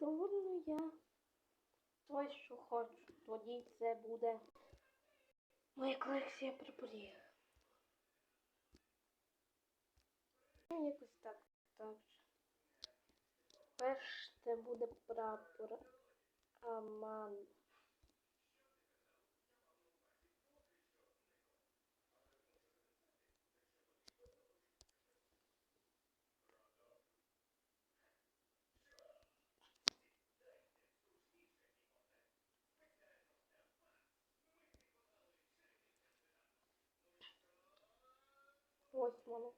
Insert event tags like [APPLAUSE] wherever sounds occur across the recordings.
Довольно я той, що хочу. Тоді це буде моя колекція прапорів. Ну, якось так. так. Перш буде прапор Аман. Воно.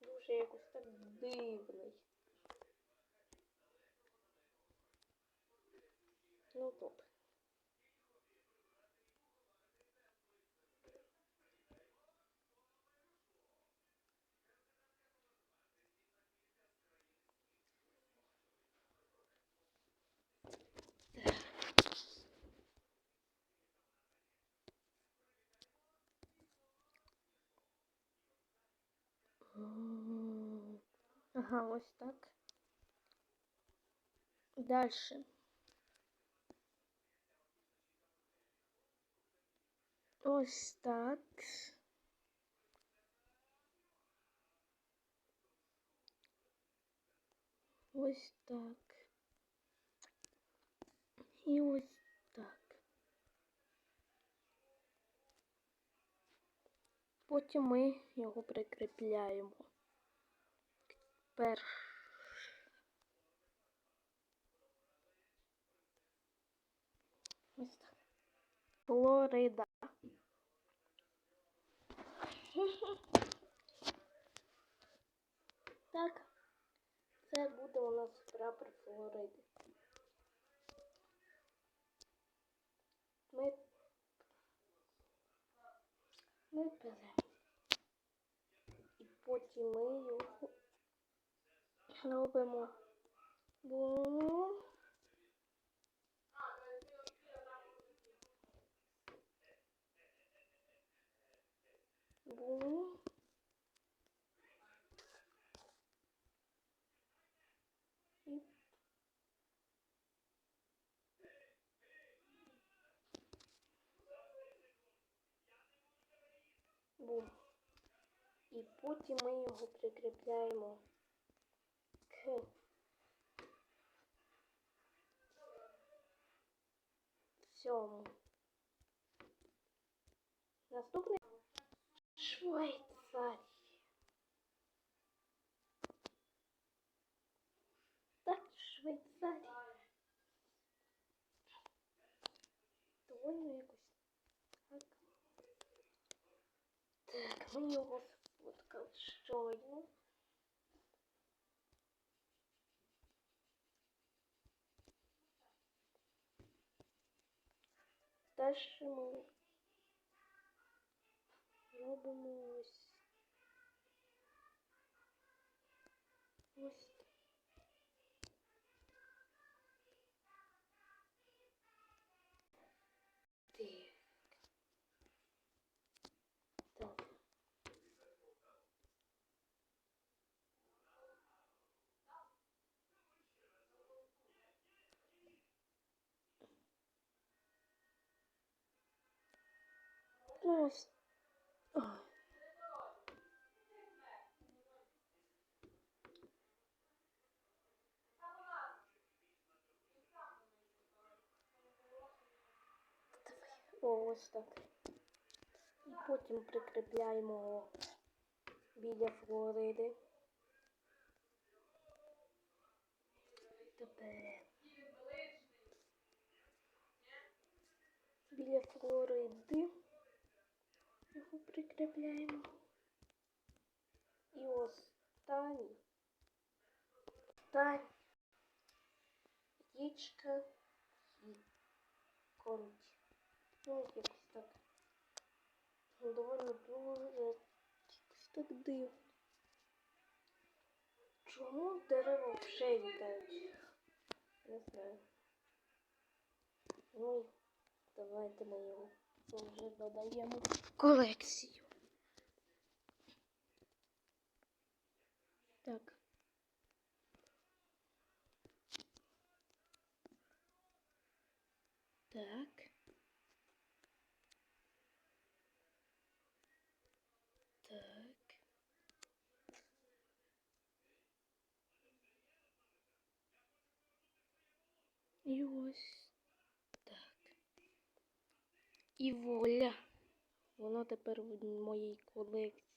Дуже якось так дивний. Ну добре. Ага, ось так. Дальше. Ось так. Ось так. І ось так. Потім ми його прикріпляємо. Перш. Флорида. [LAUGHS] Так, це буде у нас прапор Флориди. Ми, ми беремо. І потім ми його робимо. Бум. Бум. І Бум. І потім ми його прикріпляємо к цьому. Наступний. Так, Швейцарія. Довольно якось так. Так, ми його сфоткали щойно. Далі ми робимо. Ось. Ой. Ось так. І потім прикріпляємо біля Флориди. Тепер біля Флориди прикріпляємо. І останній. Останній. Річка і конч. Ну, якось так. Довольно дуже якось так дивно. Чому дерева вже літають? Не знаю. Ну, давайте ми його вже додаємо в колекцію. Так. Так. Так. І ось так. І воля. Воно тепер в моїй колекції.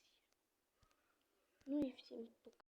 Ну і всім пока.